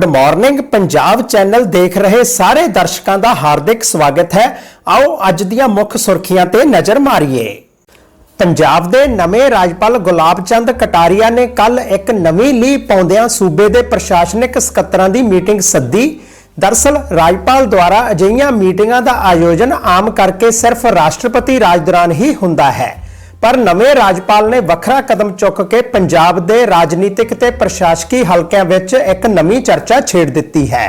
Good morning Punjab channel ਦੇਖ ਰਹੇ ਸਾਰੇ ਦਰਸ਼ਕਾਂ ਦਾ ਹਾਰਦਿਕ ਸਵਾਗਤ ਹੈ। ਆਓ ਅੱਜ ਦੀਆਂ ਮੁੱਖ ਸੁਰਖੀਆਂ ਤੇ ਨਜ਼ਰ ਮਾਰੀਏ। ਪੰਜਾਬ ਦੇ ਨਵੇਂ ਰਾਜਪਾਲ ਗੁਲਾਬ ਚੰਦ ਕਟਾਰੀਆ ਨੇ ਕੱਲ ਇੱਕ ਨਵੀਂ ਲੀਹ ਪਾਉਂਦਿਆਂ ਸੂਬੇ ਦੇ ਪ੍ਰਸ਼ਾਸਨਿਕ ਸਕੱਤਰਾਂ ਦੀ ਮੀਟਿੰਗ ਸੱਦੀ। ਦਰਸਲ, ਰਾਜਪਾਲ ਦੁਆਰਾ ਅਜਿਹੀਆਂ ਮੀਟਿੰਗਾਂ ਦਾ ਆਯੋਜਨ ਆਮ ਕਰਕੇ ਸਿਰਫ ਰਾਸ਼ਟਰਪਤੀ ਰਾਜ ਦੌਰਾਨ ਹੀ ਹੁੰਦਾ ਹੈ। ਪਰ ਨਵੇਂ ਰਾਜਪਾਲ ਨੇ ਵੱਖਰਾ ਕਦਮ ਚੁੱਕ ਕੇ ਪੰਜਾਬ ਦੇ ਰਾਜਨੀਤਿਕ ਤੇ ਪ੍ਰਸ਼ਾਸਕੀ ਹਲਕਿਆਂ ਵਿੱਚ ਇੱਕ ਨਵੀਂ ਚਰਚਾ ਛੇੜ ਦਿੱਤੀ ਹੈ।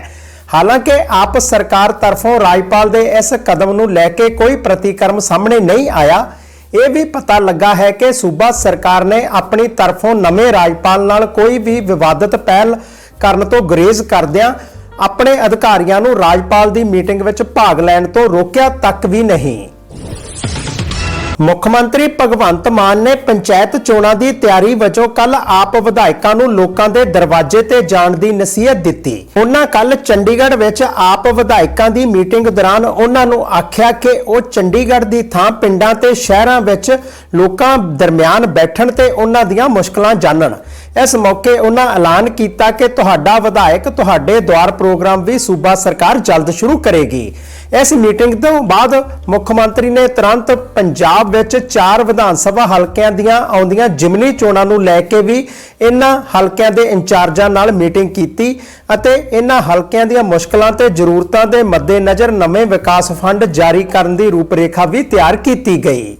ਹਾਲਾਂਕਿ ਆਪ ਸਰਕਾਰ ਤਰਫੋਂ ਰਾਜਪਾਲ ਦੇ ਇਸ ਕਦਮ ਨੂੰ ਲੈ ਕੇ ਕੋਈ ਪ੍ਰਤੀਕਰਮ ਸਾਹਮਣੇ ਨਹੀਂ ਆਇਆ, ਇਹ ਵੀ ਪਤਾ ਲੱਗਾ ਹੈ ਕਿ ਸੂਬਾ ਸਰਕਾਰ ਨੇ ਆਪਣੀ ਤਰਫੋਂ ਨਵੇਂ ਰਾਜਪਾਲ ਨਾਲ ਕੋਈ ਵੀ ਵਿਵਾਦਤ ਪਹਿਲ ਕਰਨ ਤੋਂ ਗੁਰੇਜ਼ ਕਰਦਿਆਂ ਆਪਣੇ ਅਧਿਕਾਰੀਆਂ ਨੂੰ ਰਾਜਪਾਲ ਦੀ ਮੀਟਿੰਗ ਵਿੱਚ ਭਾਗ ਲੈਣ ਤੋਂ ਰੋਕਿਆ ਤੱਕ ਵੀ ਨਹੀਂ। ਮੁੱਖ ਮੰਤਰੀ ਭਗਵੰਤ ਮਾਨ ਨੇ ਪੰਚਾਇਤ ਚੋਣਾਂ ਦੀ ਤਿਆਰੀ ਵਜੋਂ ਕੱਲ ਆਪ ਵਿਧਾਇਕਾਂ ਨੂੰ ਲੋਕਾਂ ਦੇ ਦਰਵਾਜ਼ੇ ਤੇ ਜਾਣ ਦੀ ਨਸੀਹਤ ਦਿੱਤੀ। ਉਹਨਾਂ ਕੱਲ ਚੰਡੀਗੜ੍ਹ ਵਿੱਚ ਆਪ ਵਿਧਾਇਕਾਂ ਦੀ ਮੀਟਿੰਗ ਦੌਰਾਨ ਉਹਨਾਂ ਨੂੰ ਆਖਿਆ ਕਿ ਉਹ ਚੰਡੀਗੜ੍ਹ ਦੀ ਥਾਂ ਪਿੰਡਾਂ ਤੇ ਸ਼ਹਿਰਾਂ ਵਿੱਚ ਲੋਕਾਂ ਦਰਮਿਆਨ ਬੈਠਣ ਤੇ ਉਹਨਾਂ ਦੀਆਂ ਮੁਸ਼ਕਲਾਂ ਜਾਣਨ। ਇਸ ਮੌਕੇ ਉਹਨਾਂ ਐਲਾਨ ਕੀਤਾ ਕਿ ਤੁਹਾਡਾ ਵਿਧਾਇਕ ਤੁਹਾਡੇ ਦੁਆਰ ਪ੍ਰੋਗਰਾਮ ਵੀ ਸੂਬਾ ਸਰਕਾਰ ਜਲਦ ਸ਼ੁਰੂ ਕਰੇਗੀ। ਇਸ ਮੀਟਿੰਗ ਤੋਂ ਬਾਅਦ ਮੁੱਖ ਮੰਤਰੀ ਨੇ ਤੁਰੰਤ ਪੰਜਾਬ ਵਿੱਚ ਚਾਰ ਵਿਧਾਨ ਸਭਾ ਹਲਕਿਆਂ ਦੀਆਂ ਆਉਂਦੀਆਂ ਜਿਮਨੀ ਚੋਣਾਂ ਨੂੰ ਲੈ ਕੇ ਵੀ ਇਹਨਾਂ ਹਲਕਿਆਂ ਦੇ ਇੰਚਾਰਜਾਂ ਨਾਲ ਮੀਟਿੰਗ ਕੀਤੀ ਅਤੇ ਇਹਨਾਂ ਹਲਕਿਆਂ ਦੀਆਂ ਮੁਸ਼ਕਲਾਂ ਤੇ ਜ਼ਰੂਰਤਾਂ ਦੇ ਮੱਦੇਨਜ਼ਰ ਨਵੇਂ ਵਿਕਾਸ ਫੰਡ ਜਾਰੀ ਕਰਨ ਦੀ ਰੂਪਰੇਖਾ ਵੀ ਤਿਆਰ ਕੀਤੀ ਗਈ।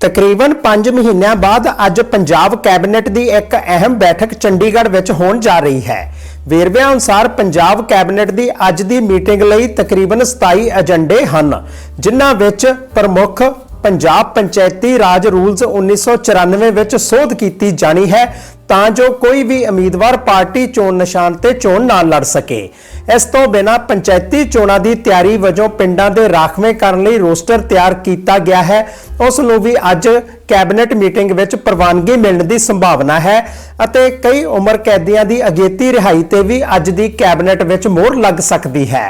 ਤਕਰੀਬਨ 5 ਮਹੀਨਿਆਂ ਬਾਅਦ ਅੱਜ ਪੰਜਾਬ ਕੈਬਨਿਟ ਦੀ ਇੱਕ ਅਹਿਮ ਬੈਠਕ ਚੰਡੀਗੜ੍ਹ ਵਿੱਚ ਹੋਣ ਜਾ ਰਹੀ ਹੈ। ਵੇਰਵਿਆਂ ਅਨੁਸਾਰ ਪੰਜਾਬ ਕੈਬਨਿਟ ਦੀ ਅੱਜ ਦੀ ਮੀਟਿੰਗ ਲਈ ਤਕਰੀਬਨ 27 ਏਜੰਡੇ ਹਨ, ਜਿਨ੍ਹਾਂ ਵਿੱਚ ਪ੍ਰਮੁੱਖ ਪੰਜਾਬ ਪੰਚਾਇਤੀ ਰਾਜ ਰੂਲਸ 1994 ਵਿੱਚ ਸੋਧ ਕੀਤੀ ਜਾਣੀ ਹੈ ਤਾਂ ਜੋ ਕੋਈ ਵੀ ਉਮੀਦਵਾਰ ਪਾਰਟੀ ਚੋਣ ਨਿਸ਼ਾਨ ਤੇ ਚੋਣ ਨਾ ਲੜ ਸਕੇ। ਇਸ ਤੋਂ ਬਿਨਾ ਪੰਚਾਇਤੀ ਚੋਣਾਂ ਦੀ ਤਿਆਰੀ ਵਜੋਂ ਪਿੰਡਾਂ ਦੇ ਰਾਖਵੇਂ ਕਰਨ ਲਈ ਰੋਸਟਰ ਤਿਆਰ ਕੀਤਾ ਗਿਆ ਹੈ। ਉਸ ਨੂੰ ਵੀ ਅੱਜ ਕੈਬਨਿਟ ਮੀਟਿੰਗ ਵਿੱਚ ਪ੍ਰਵਾਨਗੀ ਮਿਲਣ ਦੀ ਸੰਭਾਵਨਾ ਹੈ ਅਤੇ ਕਈ ਉਮਰ ਕੈਦੀਆਂ ਦੀ ਅਗੇਤੀ ਰਿਹਾਈ ਤੇ ਵੀ ਅੱਜ ਦੀ ਕੈਬਨਿਟ ਵਿੱਚ ਮੋਹਰ ਲੱਗ ਸਕਦੀ ਹੈ।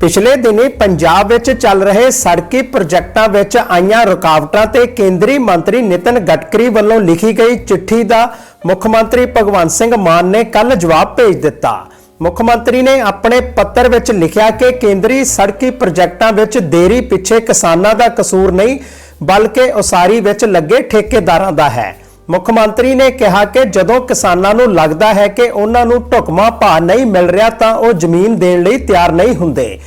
ਪਿਛਲੇ ਦਿਨੀ ਪੰਜਾਬ ਵਿੱਚ ਚੱਲ ਰਹੇ ਸੜਕੀ ਪ੍ਰੋਜੈਕਟਾਂ ਵਿੱਚ ਆਈਆਂ ਰੁਕਾਵਟਾਂ ਤੇ ਕੇਂਦਰੀ ਮੰਤਰੀ ਨਿਤਨ ਗਡਕਰੀ ਵੱਲੋਂ ਲਿਖੀ ਗਈ ਚਿੱਠੀ ਦਾ ਮੁੱਖ ਮੰਤਰੀ ਭਗਵੰਤ ਸਿੰਘ ਮਾਨ ਨੇ ਕੱਲ ਜਵਾਬ ਭੇਜ ਦਿੱਤਾ। ਮੁੱਖ ਮੰਤਰੀ ਨੇ ਆਪਣੇ ਪੱਤਰ ਵਿੱਚ ਲਿਖਿਆ ਕਿ ਕੇਂਦਰੀ ਸੜਕੀ ਪ੍ਰੋਜੈਕਟਾਂ ਵਿੱਚ ਦੇਰੀ ਪਿੱਛੇ ਕਿਸਾਨਾਂ ਦਾ ਕਸੂਰ ਨਹੀਂ, ਬਲਕਿ ਉਸਾਰੀ ਵਿੱਚ ਲੱਗੇ ਠੇਕੇਦਾਰਾਂ ਦਾ ਹੈ। ਮੁੱਖ ਮੰਤਰੀ ਨੇ ਕਿਹਾ ਕਿ ਜਦੋਂ ਕਿਸਾਨਾਂ ਨੂੰ ਲੱਗਦਾ ਹੈ ਕਿ ਉਹਨਾਂ ਨੂੰ ਢੁਕਮਾ ਭਾਅ ਨਹੀਂ ਮਿਲ ਰਿਹਾ ਤਾਂ ਉਹ ਜ਼ਮੀਨ ਦੇਣ ਲਈ ਤਿਆਰ ਨਹੀਂ ਹੁੰਦੇ।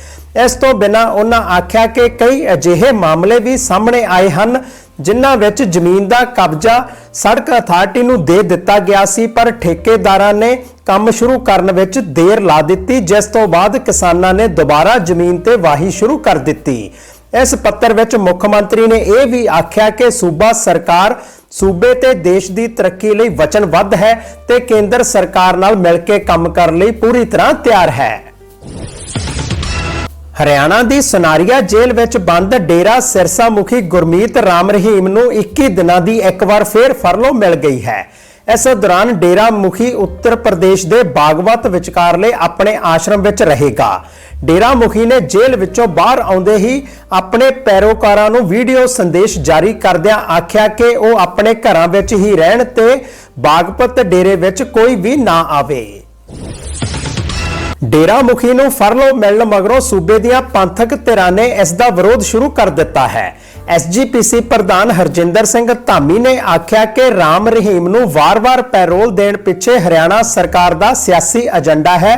ਇਸ ਤੋਂ ਬਿਨਾ ਉਹਨਾਂ ਆਖਿਆ ਕਿ ਕਈ ਅਜਿਹੇ ਮਾਮਲੇ ਵੀ ਸਾਹਮਣੇ ਆਏ ਹਨ, ਜਿਨ੍ਹਾਂ ਵਿੱਚ ਜ਼ਮੀਨ ਦਾ ਕਬਜ਼ਾ ਸੜਕ ਅਥਾਰਟੀ ਨੂੰ ਦੇ ਦਿੱਤਾ ਗਿਆ ਸੀ, ਪਰ ਠੇਕੇਦਾਰਾਂ ਨੇ ਕੰਮ ਸ਼ੁਰੂ ਕਰਨ ਵਿੱਚ ਦੇਰ ਲਾ ਦਿੱਤੀ, ਜਿਸ ਤੋਂ ਬਾਅਦ ਕਿਸਾਨਾਂ ਨੇ ਦੁਬਾਰਾ ਜ਼ਮੀਨ ਤੇ ਵਾਹੀ ਸ਼ੁਰੂ ਕਰ ਦਿੱਤੀ। ਇਸ ਪੱਤਰ ਵਿੱਚ ਮੁੱਖ ਮੰਤਰੀ ਨੇ ਇਹ ਵੀ ਆਖਿਆ ਕਿ ਸੂਬਾ ਸਰਕਾਰ ਸੂਬੇ ਤੇ ਦੇਸ਼ ਦੀ ਤਰੱਕੀ ਲਈ ਵਚਨਬੱਧ ਹੈ ਤੇ ਕੇਂਦਰ ਸਰਕਾਰ ਨਾਲ ਮਿਲ ਕੇ ਕੰਮ ਕਰਨ ਲਈ ਪੂਰੀ ਤਰ੍ਹਾਂ ਤਿਆਰ ਹੈ। ਹਰਿਆਣਾ ਦੀ ਸੁਨਾਰੀਆ ਜੇਲ੍ਹ ਵਿੱਚ ਬੰਦ ਡੇਰਾ ਸਿਰਸਾ ਮੁਖੀ ਗੁਰਮੀਤ ਰਾਮ ਰਹੀਮ ਨੂੰ 21 ਦਿਨਾਂ ਦੀ ਇੱਕ ਵਾਰ ਫੇਰ ਫਰਲੋ ਮਿਲ ਗਈ ਹੈ। ਇਸ ਦੌਰਾਨ ਡੇਰਾ ਮੁਖੀ ਉੱਤਰ ਪ੍ਰਦੇਸ਼ ਦੇ ਬਾਗਵਤ ਵਿਚਕਾਰਲੇ ਆਪਣੇ ਆਸ਼ਰਮ ਵਿੱਚ ਰਹੇਗਾ। ਡੇਰਾ ਮੁਖੀ ਨੇ ਜੇਲ੍ਹ ਵਿੱਚੋਂ ਬਾਹਰ ਆਉਂਦੇ ਹੀ ਆਪਣੇ ਪੈਰੋਕਾਰਾਂ ਨੂੰ ਵੀਡੀਓ ਸੰਦੇਸ਼ ਜਾਰੀ ਕਰਦਿਆਂ ਆਖਿਆ ਕਿ ਉਹ ਆਪਣੇ ਘਰਾਂ ਵਿੱਚ ਹੀ ਰਹਿਣ ਤੇ ਬਾਗਪਤ ਡੇਰੇ ਵਿੱਚ ਕੋਈ ਵੀ ਨਾ ਆਵੇ। ਡੇਰਾ ਮੁਖੀ ਨੂੰ ਫਰਲੋ ਮਿਲਣ ਮਗਰੋਂ ਸੂਬੇ ਦੀਆਂ ਪੰਥਕ ਧਿਰਾਂ ਨੇ ਇਸ ਦਾ ਵਿਰੋਧ ਸ਼ੁਰੂ ਕਰ ਦਿੱਤਾ ਹੈ। ਐਸਜੀਪੀਸੀ ਪ੍ਰਧਾਨ ਹਰਜਿੰਦਰ ਸਿੰਘ ਧਾਮੀ ਨੇ ਆਖਿਆ ਕਿ ਰਾਮ ਰਹੀਮ ਨੂੰ ਵਾਰ-ਵਾਰ ਪੈਰੋਲ ਦੇਣ ਪਿੱਛੇ ਹਰਿਆਣਾ ਸਰਕਾਰ ਦਾ ਸਿਆਸੀ ਏਜੰਡਾ ਹੈ।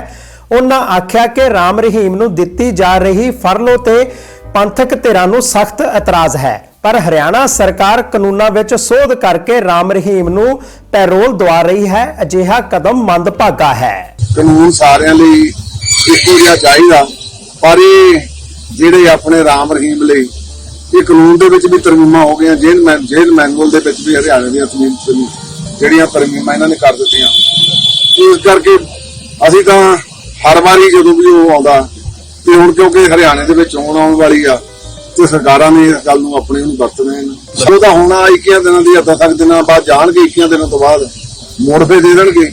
ਉਹਨਾਂ ਆਖਿਆ ਕਿ ਰਾਮ ਰਹੀਮ ਨੂੰ ਦਿੱਤੀ ਜਾ ਰਹੀ ਫਰਲੋ ਤੇ ਪੰਥਕ ਧਿਰਾਂ ਨੂੰ ਸਖਤ ਇਤਰਾਜ਼ ਹੈ। ਪਰ ਹਰਿਆਣਾ ਸਰਕਾਰ ਕਾਨੂੰਨਾਂ ਵਿੱਚ ਸੋਧ ਕਰਕੇ ਰਾਮ ਰਹੀਮ ਨੂੰ ਪੈਰੋਲ ਦਵਾ ਰਹੀ ਹੈ, ਅਜਿਹਾ ਕਦਮ ਮੰਦਭਾਗਾ ਹੈ। ਕਾਨੂੰਨ ਸਾਰਿਆਂ ਲਈ ਇੱਕੋ ਜਿਹਾ ਚਾਹੀਦਾ, ਪਰ ਇਹ ਜਿਹੜੇ ਆਪਣੇ ਰਾਮ ਰਹੀਮ ਲਈ ਇਹ ਕਾਨੂੰਨ ਦੇ ਵਿੱਚ ਵੀ ਤਰਮੀਮਾਂ ਹੋ ਗਈਆਂ, ਜੇਲ੍ਹ ਮੈਂ ਜੇਲ੍ਹ ਮੈਨੂਅਲ ਦੇ ਵਿੱਚ ਵੀ ਹਰਿਆਣੇ ਦੀਆਂ ਜਿਹੜੀਆਂ ਤਰਮੀਮਾਂ ਇਹਨਾਂ ਨੇ ਕਰ ਦਿੱਤੀਆਂ। ਇਸ ਕਰਕੇ ਅਸੀਂ ਤਾਂ ਹਰ ਵਾਰੀ ਜਦੋਂ ਵੀ ਉਹ ਆਉਂਦਾ, ਤੇ ਹੁਣ ਕਿਉਂਕਿ ਹਰਿਆਣੇ ਦੇ ਵਿੱਚ ਚੋਣ ਆਉਣ ਵਾਲੀ ਆ, ਤੇ ਸਰਕਾਰਾਂ ਨੇ ਇਸ ਗੱਲ ਨੂੰ ਆਪਣੇ ਨੂੰ ਵਰਤਣੇ ਨੇ ਸੋ ਤਾਂ ਹੁਣ ਆ 21 ਦਿਨਾਂ ਦੀ, ਅੱਧਾ ਤੱਕ ਦਿਨਾਂ ਬਾਅਦ ਜਾਣਗੇ 21 ਦਿਨਾਂ ਤੋਂ ਬਾਅਦ ਮੋੜ ਫੇ ਦੇ ਦੇਣਗੇ।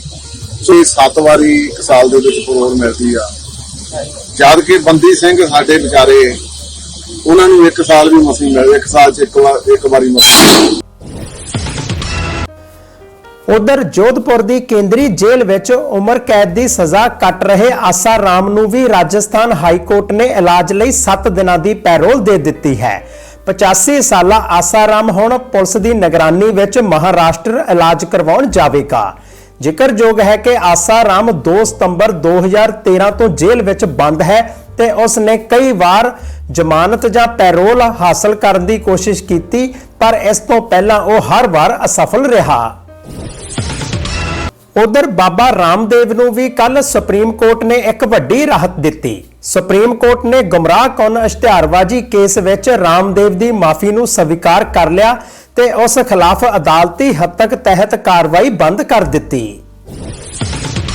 ਸੋ ਇਹ ਸੱਤ ਵਾਰੀ ਇੱਕ ਸਾਲ ਦੇ ਵਿੱਚ ਪਰੋਲ ਮਿਲਦੀ ਆ। ਜਦ ਕਿ ਬੰਦੀ ਸਿੰਘ ਸਾਡੇ ਵਿਚਾਰੇ, ਉਹਨਾਂ ਨੂੰ ਇੱਕ ਸਾਲ ਵੀ ਮਸੀਂ ਮਿਲਦਾ ਇੱਕ ਸਾਲ ਚ ਇੱਕ ਵਾਰ ਇੱਕ ਵਾਰੀ ਮਸੀਂ ਉਧਰ ਜੋਧਪੁਰ ਦੀ ਕੇਂਦਰੀ ਜੇਲ੍ਹ ਵਿੱਚ ਉਮਰ ਕੈਦ ਦੀ ਸਜ਼ਾ ਕੱਟ ਰਹੇ ਆਸਾ ਰਾਮ ਨੂੰ ਵੀ ਰਾਜਸਥਾਨ ਹਾਈ ਕੋਰਟ ਨੇ ਇਲਾਜ ਲਈ 7 ਦਿਨਾਂ ਦੀ ਪੈਰੋਲ ਦੇ ਦਿੱਤੀ ਹੈ। 85 ਸਾਲਾ ਆਸਾ ਰਾਮ ਹੁਣ ਪੁਲਿਸ ਦੀ ਨਿਗਰਾਨੀ ਵਿੱਚ ਮਹਾਰਾਸ਼ਟਰ ਇਲਾਜ ਕਰਵਾਉਣ ਜਾਵੇਗਾ। ਜ਼ਿਕਰਯੋਗ ਹੈ ਕਿ ਆਸਾ ਰਾਮ 2 ਸਤੰਬਰ 2013 ਤੋਂ ਜੇਲ੍ਹ ਵਿੱਚ ਬੰਦ ਹੈ ਤੇ ਉਸ ਨੇ ਕਈ ਵਾਰ ਜ਼ਮਾਨਤ ਜਾਂ ਪੈਰੋਲ ਹਾਸਲ ਕਰਨ ਦੀ ਕੋਸ਼ਿਸ਼ ਕੀਤੀ, ਪਰ ਇਸ ਤੋਂ ਪਹਿਲਾਂ ਉਹ ਹਰ ਵਾਰ ਅਸਫਲ ਰਿਹਾ। ਉਧਰ ਬਾਬਾ ਰਾਮਦੇਵ ਨੂੰ ਵੀ ਕੱਲ ਸੁਪਰੀਮ ਕੋਰਟ ਨੇ ਇੱਕ ਵੱਡੀ ਰਾਹਤ ਦਿੱਤੀ। ਸੁਪਰੀਮ ਕੋਰਟ ਨੇ ਗੁੰਮਰਾਹ ਕੌਣ ਇਸ਼ਤਿਹਾਰਬਾਜ਼ੀ ਕੇਸ ਵਿੱਚ ਰਾਮਦੇਵ ਦੀ ਮਾਫੀ ਨੂੰ ਸਵੀਕਾਰ ਕਰ ਲਿਆ ਤੇ ਉਸ ਖਿਲਾਫ ਅਦਾਲਤੀ ਹੱਦ ਤਹਿਤ ਕਾਰਵਾਈ ਬੰਦ ਕਰ ਦਿੱਤੀ।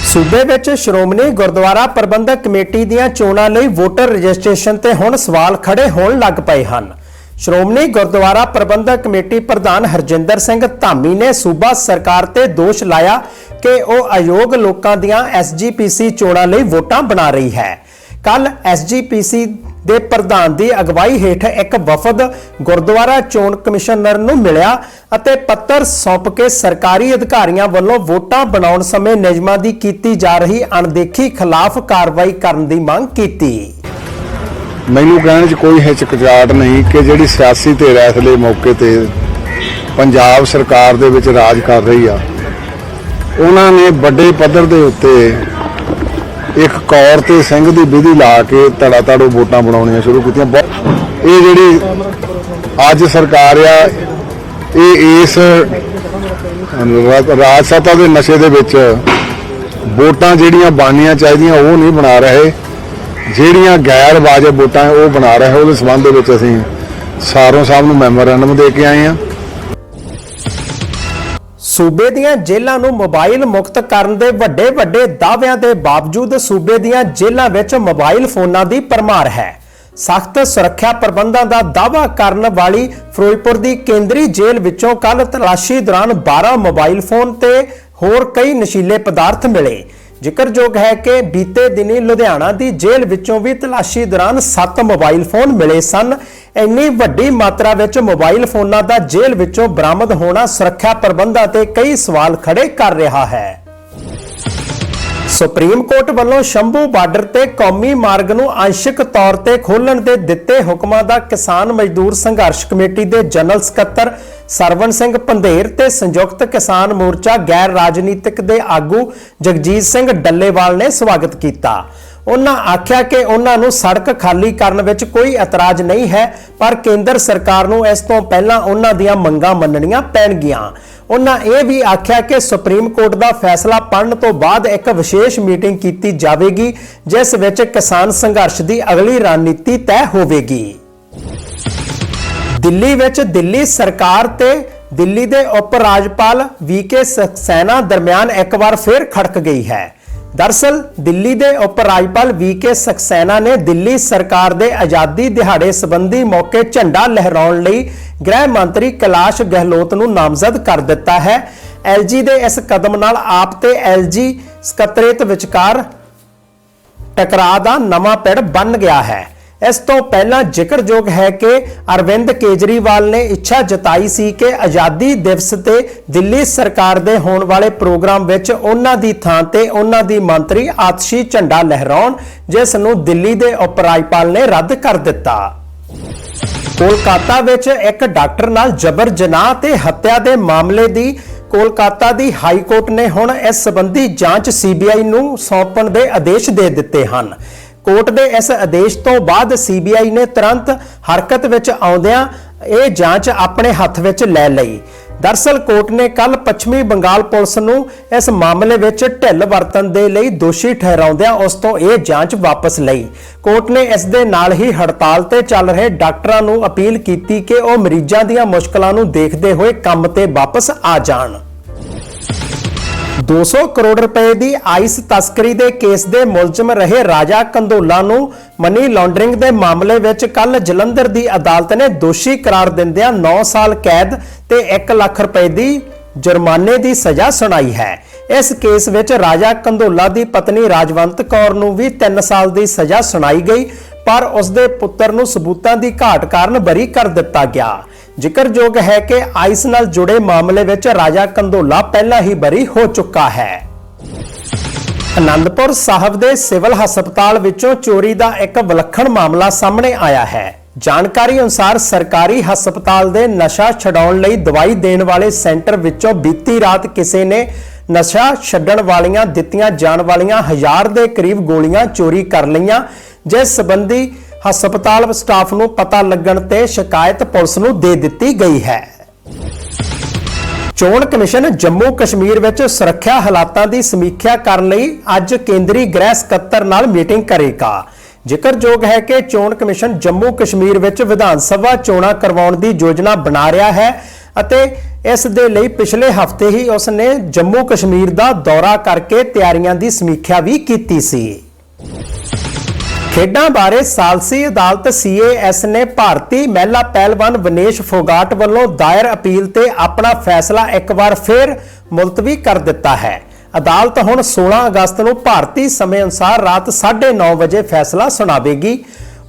ਸੂਬੇ ਵਿੱਚ ਸ਼੍ਰੋਮਣੀ ਗੁਰਦੁਆਰਾ ਪ੍ਰਬੰਧਕ ਕਮੇਟੀ ਦੀਆਂ ਚੋਣਾਂ ਲਈ ਵੋਟਰ ਰਜਿਸਟ੍ਰੇਸ਼ਨ ਤੇ ਹੁਣ ਸਵਾਲ ਖੜੇ ਹੋਣ ਲੱਗ ਪਏ ਹਨ। ਸ਼੍ਰੋਮਣੀ ਗੁਰਦੁਆਰਾ ਪ੍ਰਬੰਧਕ ਕਮੇਟੀ ਪ੍ਰਧਾਨ ਹਰਜਿੰਦਰ ਸਿੰਘ ਧਾਮੀ ਨੇ ਸੂਬਾ ਸਰਕਾਰ ਤੇ ਦੋਸ਼ ਲਾਇਆ ਕਿ ਉਹ ਅਯੋਗ ਲੋਕਾਂ ਦੀਆਂ ਐਸਜੀਪੀਸੀ ਚੋਣਾਂ ਲਈ ਵੋਟਾਂ ਬਣਾ ਰਹੀ ਹੈ। ਕੱਲ ਐਸਜੀਪੀਸੀ ਦੇ ਪ੍ਰਧਾਨ ਦੀ ਅਗਵਾਈ ਹੇਠ ਇੱਕ ਵਫਦ ਗੁਰਦੁਆਰਾ ਚੋਣ ਕਮਿਸ਼ਨਰ ਨੂੰ ਮਿਲਿਆ ਅਤੇ ਪੱਤਰ ਸੌਂਪ ਕੇ ਸਰਕਾਰੀ ਅਧਿਕਾਰੀਆਂ ਵੱਲੋਂ ਵੋਟਾਂ ਬਣਾਉਣ ਸਮੇਂ ਨਿਯਮਾਂ ਦੀ ਕੀਤੀ ਜਾ ਰਹੀ ਅਣਦੇਖੀ ਖਿਲਾਫ ਕਾਰਵਾਈ ਕਰਨ ਦੀ ਮੰਗ ਕੀਤੀ। ਮੈਨੂੰ ਕਹਿਣ 'ਚ ਕੋਈ ਹਿਚਕਚਾਹਟ ਨਹੀਂ ਕਿ ਜਿਹੜੀ ਸਿਆਸੀ ਧਿਰ ਇਸ ਮੌਕੇ ਤੇ ਪੰਜਾਬ ਸਰਕਾਰ ਦੇ ਵਿੱਚ ਰਾਜ ਕਰ ਰਹੀ ਆ। ਉਹਨਾਂ ਨੇ ਵੱਡੇ ਪੱਧਰ ਦੇ ਉੱਤੇ ਇੱਕ ਕੌਰ ਤੇ ਸਿੰਘ ਦੀ ਵਿਧੀ ਲਾ ਕੇ ਧੜਾ ਧੜੋ ਵੋਟਾਂ ਬਣਾਉਣੀਆਂ ਸ਼ੁਰੂ ਕੀਤੀਆਂ। ਬਹੁਤ- ਇਹ ਜਿਹੜੀ ਅੱਜ ਸਰਕਾਰ ਆ, ਇਹ ਇਸ ਰਾਜ ਸੱਤਾ ਦੇ ਨਸ਼ੇ ਦੇ ਵਿੱਚ ਵੋਟਾਂ ਜਿਹੜੀਆਂ ਬਣਨੀਆਂ ਚਾਹੀਦੀਆਂ ਉਹ ਨਹੀਂ ਬਣਾ ਰਹੇ। ਜਿਹੜੀਆਂ ਗੈਰ ਵਾਜਬ ਵੋਟਾਂ ਉਹ ਬਣਾ ਰਹੇ। ਉਹਦੇ ਸਬੰਧ ਦੇ ਵਿੱਚ ਅਸੀਂ ਸਾਰੋਂ ਸਾਹਿਬ ਨੂੰ ਮੈਮੋਰੈਂਡਮ ਦੇ ਕੇ ਆਏ ਹਾਂ। ਸੂਬੇ ਦੀਆਂ ਜੇਲ੍ਹਾਂ ਨੂੰ ਮੋਬਾਈਲ ਮੁਕਤ ਕਰਨ ਦੇ ਵੱਡੇ ਵੱਡੇ ਦਾਅਵਿਆਂ ਦੇ ਬਾਵਜੂਦ ਸੂਬੇ ਦੀਆਂ ਜੇਲ੍ਹਾਂ ਵਿੱਚ ਮੋਬਾਈਲ ਫੋਨਾਂ ਦੀ ਪਰਮਾਰ ਹੈ। ਸਖਤ ਸੁਰੱਖਿਆ ਪ੍ਰਬੰਧਾਂ ਦਾ ਦਾਅਵਾ ਕਰਨ ਵਾਲੀ ਫਿਰੋਜ਼ਪੁਰ ਦੀ ਕੇਂਦਰੀ ਜੇਲ੍ਹ ਵਿੱਚੋਂ ਕੱਲ ਤਲਾਸ਼ੀ ਦੌਰਾਨ 12 ਮੋਬਾਈਲ ਫੋਨ ਤੇ ਹੋਰ ਕਈ ਨਸ਼ੀਲੇ ਪਦਾਰਥ ਮਿਲੇ। ਜ਼ਿਕਰਯੋਗ ਹੈ ਕਿ ਬੀਤੇ ਦਿਨੀ ਲੁਧਿਆਣਾ ਦੀ ਜੇਲ੍ਹ ਵਿੱਚੋਂ ਵੀ ਤਲਾਸ਼ੀ ਦੌਰਾਨ 7 ਮੋਬਾਈਲ ਫੋਨ ਮਿਲੇ ਸਨ। ਇੰਨੀ ਵੱਡੀ ਮਾਤਰਾ ਵਿੱਚ ਮੋਬਾਈਲ ਫੋਨਾਂ ਦਾ ਜੇਲ੍ਹ ਵਿੱਚੋਂ ਬਰਾਮਦ ਹੋਣਾ ਸੁਰੱਖਿਆ ਪ੍ਰਬੰਧਾਂ ਤੇ ਕਈ ਸਵਾਲ ਖੜੇ ਕਰ ਰਿਹਾ ਹੈ। ਸੁਪਰੀਮ ਕੋਰਟ ਵੱਲੋਂ ਸ਼ੰਭੂ ਬਾਰਡਰ ਤੇ ਕੌਮੀ ਮਾਰਗ ਨੂੰ ਅੰਸ਼ਿਕ ਤੌਰ ਤੇ ਖੋਲਣ ਦੇ ਦਿੱਤੇ ਹੁਕਮਾਂ ਦਾ ਕਿਸਾਨ ਮਜ਼ਦੂਰ ਸੰਘਰਸ਼ ਕਮੇਟੀ ਦੇ ਜਨਰਲ ਸਕੱਤਰ ਸਰਵਣ ਸਿੰਘ ਪੰਧੇਰ ਤੇ ਸੰਯੁਕਤ ਕਿਸਾਨ ਮੋਰਚਾ ਗੈਰ ਰਾਜਨੀਤਿਕ ਦੇ ਆਗੂ ਜਗਜੀਤ ਸਿੰਘ ਡੱਲੇਵਾਲ ਨੇ ਸਵਾਗਤ ਕੀਤਾ। ਉਹਨਾਂ ਆਖਿਆ ਕਿ ਉਹਨਾਂ ਨੂੰ ਸੜਕ ਖਾਲੀ ਕਰਨ ਵਿੱਚ ਕੋਈ ਇਤਰਾਜ਼ ਨਹੀਂ ਹੈ, ਪਰ ਕੇਂਦਰ ਸਰਕਾਰ ਨੂੰ ਇਸ ਤੋਂ ਪਹਿਲਾਂ ਉਹਨਾਂ ਦੀਆਂ ਮੰਗਾਂ ਮੰਨਣੀਆਂ ਪੈਣਗੀਆਂ। ਉਹਨਾਂ ਇਹ ਵੀ ਆਖਿਆ ਕਿ ਸੁਪਰੀਮ ਕੋਰਟ ਦਾ ਫੈਸਲਾ ਪੜਨ ਤੋਂ ਬਾਅਦ ਇੱਕ ਵਿਸ਼ੇਸ਼ ਮੀਟਿੰਗ ਕੀਤੀ ਜਾਵੇਗੀ, ਜਿਸ ਵਿੱਚ ਕਿਸਾਨ ਸੰਘਰਸ਼ ਦੀ ਅਗਲੀ ਰਣਨੀਤੀ ਤੈਅ ਹੋਵੇਗੀ। ਦਿੱਲੀ ਵਿੱਚ ਦਿੱਲੀ ਸਰਕਾਰ ਤੇ ਦਿੱਲੀ ਦੇ ਉਪ ਰਾਜਪਾਲ ਵੀਕੇ ਸਕਸੈਨਾ ਦਰਮਿਆਨ ਇੱਕ ਵਾਰ ਫਿਰ ਖੜਕ ਗਈ ਹੈ। ਦਰਸਲ, ਦਿੱਲੀ ਦੇ ਉਪ ਰਾਜਪਾਲ ਵੀਕੇ ਸਕਸੈਨਾ ਨੇ ਦਿੱਲੀ ਸਰਕਾਰ ਦੇ ਆਜ਼ਾਦੀ ਦਿਹਾੜੇ ਸੰਬੰਧੀ ਮੌਕੇ ਝੰਡਾ ਲਹਿਰਾਉਣ ਲਈ ਗ੍ਰਹਿ ਮੰਤਰੀ ਕੈਲਾਸ਼ ਗਹਿਲੋਤ ਨੂੰ ਨਾਮਜ਼ਦ ਕਰ ਦਿੱਤਾ ਹੈ। ਐਲਜੀ ਦੇ ਇਸ ਕਦਮ ਨਾਲ ਆਪ ਤੇ ਐਲਜੀ ਸਕੱਤਰੇਤ ਵਿਚਕਾਰ ਟਕਰਾਅ ਦਾ ਨਵਾਂ ਪਿੜ ਬਣ ਗਿਆ ਹੈ। ਇਸ ਤੋਂ ਪਹਿਲਾਂ ਜ਼ਿਕਰਯੋਗ ਹੈ ਕਿ ਅਰਵਿੰਦ ਕੇਜਰੀਵਾਲ ਨੇ ਇੱਛਾ ਜਤਾਈ ਸੀ ਕਿ ਆਜ਼ਾਦੀ ਦਿਵਸ ਤੇ ਦਿੱਲੀ ਸਰਕਾਰ ਦੇ ਹੋਣ ਵਾਲੇ ਪ੍ਰੋਗਰਾਮ ਵਿੱਚ ਉਹਨਾਂ ਦੀ ਥਾਂ ਤੇ ਉਹਨਾਂ ਦੀ ਮੰਤਰੀ ਆਤਸ਼ੀ ਝੰਡਾ ਲਹਿਰਾਉਣ, ਜਿਸ ਨੂੰ ਦਿੱਲੀ ਦੇ ਉਪ ਰਾਜਪਾਲ ਨੇ ਰੱਦ ਕਰ ਦਿੱਤਾ। ਕੋਲਕਾਤਾ ਵਿੱਚ ਇੱਕ ਡਾਕਟਰ ਨਾਲ ਜਬਰ ਜਨਾਹ ਤੇ ਹੱਤਿਆ ਦੇ ਮਾਮਲੇ ਦੀ ਕੋਲਕਾਤਾ ਦੀ ਹਾਈ ਕੋਰਟ ਨੇ ਹੁਣ ਇਸ ਸੰਬੰਧੀ ਜਾਂਚ ਸੀਬੀਆਈ ਨੂੰ ਸੌਂਪਣ ਦੇ ਆਦੇਸ਼ ਦੇ ਦਿੱਤੇ ਹਨ। ਕੋਰਟ ਦੇ ਇਸ ਆਦੇਸ਼ ਤੋਂ ਬਾਅਦ ਸੀਬੀਆਈ ਨੇ ਤੁਰੰਤ ਹਰਕਤ ਵਿੱਚ ਆਉਂਦਿਆਂ ਇਹ ਜਾਂਚ ਆਪਣੇ ਹੱਥ ਵਿੱਚ ਲੈ ਲਈ। ਦਰਸਲ ਕੋਰਟ ਨੇ ਕੱਲ ਪੱਛਮੀ ਬੰਗਾਲ ਪੁਲਿਸ ਨੂੰ ਇਸ ਮਾਮਲੇ ਵਿੱਚ ਢਿੱਲ ਵਰਤਣ ਦੇ ਲਈ ਦੋਸ਼ੀ ਠਹਿਰਾਉਂਦਿਆਂ ਉਸ ਤੋਂ ਇਹ ਜਾਂਚ ਵਾਪਸ ਲਈ। ਕੋਰਟ ਨੇ ਇਸ ਦੇ ਨਾਲ ਹੀ ਹੜਤਾਲ ਤੇ ਚੱਲ ਰਹੇ ਡਾਕਟਰਾਂ ਨੂੰ ਅਪੀਲ ਕੀਤੀ ਕਿ ਉਹ ਮਰੀਜ਼ਾਂ ਦੀਆਂ ਮੁਸ਼ਕਲਾਂ ਨੂੰ ਦੇਖਦੇ ਹੋਏ ਕੰਮ ਤੇ ਵਾਪਸ ਆ ਜਾਣ। 200 ਕਰੋੜ ਰੁਪਏ ਦੀ ਆਈਸ ਤਸਕਰੀ ਦੇ ਕੇਸ ਦੇ ਮੁਲਜ਼ਮ ਰਹੇ ਰਾਜਾ ਕੰਦੋਲਾ ਨੂੰ ਮਨੀ ਲਾਂਡਰਿੰਗ ਦੇ ਮਾਮਲੇ ਵਿੱਚ ਕੱਲ ਜਲੰਧਰ ਦੀ ਅਦਾਲਤ ਨੇ ਦੋਸ਼ੀ ਕਰਾਰ ਦਿੰਦਿਆਂ 9 ਸਾਲ ਕੈਦ ਤੇ 1 ਲੱਖ ਰੁਪਏ ਦੀ ਜੁਰਮਾਨੇ ਦੀ ਸਜ਼ਾ ਸੁਣਾਈ ਹੈ। ਇਸ ਕੇਸ ਵਿੱਚ ਰਾਜਾ ਕੰਦੋਲਾ ਦੀ ਪਤਨੀ ਰਾਜਵੰਤ ਕੌਰ ਨੂੰ ਵੀ 3 ਸਾਲ ਦੀ ਸਜ਼ਾ ਸੁਣਾਈ ਗਈ, ਪਰ ਉਸ ਦੇ ਪੁੱਤਰ ਨੂੰ ਸਬੂਤਾਂ ਦੀ ਘਾਟ ਕਾਰਨ ਬਰੀ ਕਰ ਦਿੱਤਾ ਗਿਆ। ਜ਼ਿਕਰਯੋਗ ਹੈ ਕਿ ਆਈਸ ਨਾਲ ਜੁੜੇ ਮਾਮਲੇ ਵਿੱਚ ਰਾਜਾ ਕੰਦੋਲਾ ਪਹਿਲਾਂ ਹੀ ਬਰੀ ਹੋ ਚੁੱਕਾ ਹੈ। ਅਨੰਦਪੁਰ ਸਾਹਿਬ ਦੇ ਸਿਵਲ ਹਸਪਤਾਲ ਵਿੱਚੋਂ ਚੋਰੀ ਦਾ ਇੱਕ ਵਿਲੱਖਣ ਮਾਮਲਾ ਸਾਹਮਣੇ ਆਇਆ ਹੈ। ਜਾਣਕਾਰੀ ਅਨੁਸਾਰ ਸਰਕਾਰੀ ਹਸਪਤਾਲ ਦੇ ਨਸ਼ਾ ਛਡਾਉਣ ਲਈ ਦਵਾਈ ਦੇਣ ਵਾਲੇ ਸੈਂਟਰ ਵਿੱਚੋਂ ਬੀਤੀ ਰਾਤ ਕਿਸੇ ਨੇ ਨਸ਼ਾ ਛੱਡਣ ਵਾਲੀਆਂ, ਦਿੱਤੀਆਂ ਜਾਣ ਵਾਲੀਆਂ ਹਜ਼ਾਰ ਦੇ ਕਰੀਬ ਗੋਲੀਆਂ ਚੋਰੀ ਕਰ ਲਈਆਂ, ਜਿਸ ਸੰਬੰਧੀ ਹਸਪਤਾਲ ਸਟਾਫ ਨੂੰ ਪਤਾ ਲੱਗਣ ਤੇ ਸ਼ਿਕਾਇਤ ਪੁਲਿਸ ਨੂੰ ਦੇ ਦਿੱਤੀ ਗਈ ਹੈ। ਚੋਣ ਕਮਿਸ਼ਨ ਜੰਮੂ ਕਸ਼ਮੀਰ ਵਿੱਚ ਸੁਰੱਖਿਆ ਹਾਲਾਤਾਂ ਦੀ ਸਮੀਖਿਆ ਕਰਨ ਲਈ ਅੱਜ ਕੇਂਦਰੀ ਗ੍ਰਹਿ ਸਕੱਤਰ ਨਾਲ ਮੀਟਿੰਗ ਕਰੇਗਾ। ਜ਼ਿਕਰਯੋਗ ਹੈ ਕਿ ਚੋਣ ਕਮਿਸ਼ਨ ਜੰਮੂ ਕਸ਼ਮੀਰ ਵਿੱਚ ਵਿਧਾਨ ਸਭਾ ਚੋਣਾਂ ਕਰਵਾਉਣ ਦੀ ਯੋਜਨਾ ਬਣਾ ਰਿਹਾ ਹੈ ਅਤੇ ਇਸ ਦੇ ਲਈ ਪਿਛਲੇ ਹਫ਼ਤੇ ਹੀ ਉਸ ਨੇ ਜੰਮੂ ਕਸ਼ਮੀਰ ਦਾ ਦੌਰਾ ਕਰਕੇ ਤਿਆਰੀਆਂ ਦੀ ਸਮੀਖਿਆ ਵੀ ਕੀਤੀ ਸੀ। ਖੇਡਾਂ ਬਾਰੇ ਸਾਲਸੀ ਅਦਾਲਤ ਸੀਏਐਸ ਨੇ ਭਾਰਤੀ ਮਹਿਲਾ ਪਹਿਲਵਾਨ ਵਿਨੇਸ਼ ਫੋਗਾਟ ਵੱਲੋਂ ਦਾਇਰ ਅਪੀਲ ਤੇ ਆਪਣਾ ਫੈਸਲਾ ਇੱਕ ਵਾਰ ਫਿਰ ਮੁਲਤਵੀ ਕਰ ਦਿੱਤਾ ਹੈ। ਅਦਾਲਤ ਹੁਣ 16 ਅਗਸਤ ਨੂੰ ਭਾਰਤੀ ਸਮੇਂ ਅਨੁਸਾਰ ਰਾਤ 9:30 ਵਜੇ ਫੈਸਲਾ ਸੁਣਾਵੇਗੀ।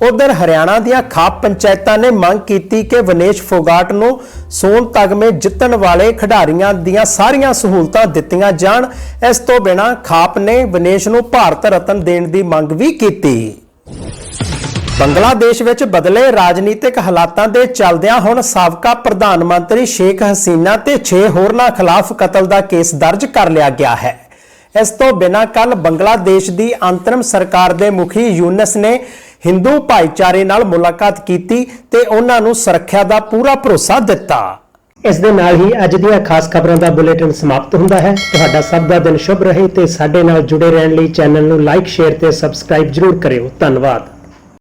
ਉਧਰ ਹਰਿਆਣਾ ਦੀਆਂ ਖਾਪ ਪੰਚਾਇਤਾਂ ਨੇ ਮੰਗ ਕੀਤੀ ਕਿ ਵਿਨੇਸ਼ ਫੋਗਾਟ ਨੂੰ ਸੋਨ ਤਗਮੇ ਜਿੱਤਣ ਵਾਲੇ ਖਿਡਾਰੀਆਂ ਦੀਆਂ ਸਾਰੀਆਂ ਸਹੂਲਤਾਂ ਦਿੱਤੀਆਂ ਜਾਣ। ਇਸ ਤੋਂ ਬਿਨਾਂ ਖਾਪ ਨੇ ਵਿਨੇਸ਼ ਨੂੰ ਭਾਰਤ ਰਤਨ ਦੇਣ ਦੀ ਮੰਗ ਵੀ ਕੀਤੀ। ਬੰਗਲਾਦੇਸ਼ ਵਿੱਚ ਬਦਲੇ ਰਾਜਨੀਤਿਕ ਹਾਲਾਤਾਂ ਦੇ ਚੱਲਦਿਆਂ ਹੁਣ ਸਾਬਕਾ ਪ੍ਰਧਾਨ ਮੰਤਰੀ ਸ਼ੇਖ ਹਸੀਨਾ ਤੇ 6 ਹੋਰਨਾਂ ਖਿਲਾਫ ਕਤਲ ਦਾ ਕੇਸ ਦਰਜ ਕਰ ਲਿਆ ਗਿਆ ਹੈ। ਇਸ ਤੋਂ ਬਿਨਾਂ ਕੱਲ ਬੰਗਲਾਦੇਸ਼ ਦੀ ਅੰਤਰਮ ਸਰਕਾਰ ਦੇ ਮੁਖੀ ਯੂਨਸ ਨੇ ਹਿੰਦੂ ਭਾਈਚਾਰੇ ਨਾਲ ਮੁਲਾਕਾਤ ਕੀਤੀ ਤੇ ਉਹਨਾਂ ਨੂੰ ਸੁਰੱਖਿਆ ਦਾ ਪੂਰਾ ਭਰੋਸਾ ਦਿੱਤਾ। ਇਸ ਦੇ ਨਾਲ ਹੀ ਅੱਜ ਦੀਆਂ ਖਾਸ ਖਬਰਾਂ ਦਾ ਬੁਲੇਟਿਨ ਸਮਾਪਤ ਹੁੰਦਾ ਹੈ। ਤੁਹਾਡਾ ਸਭ ਦਾ ਦਿਨ ਸ਼ੁਭ ਰਹੇ ਤੇ ਸਾਡੇ ਨਾਲ ਜੁੜੇ ਰਹਿਣ ਲਈ ਚੈਨਲ ਨੂੰ ਲਾਈਕ, ਸ਼ੇਅਰ ਤੇ ਸਬਸਕ੍ਰਾਈਬ ਜਰੂਰ ਕਰਿਓ। ਧੰਨਵਾਦ।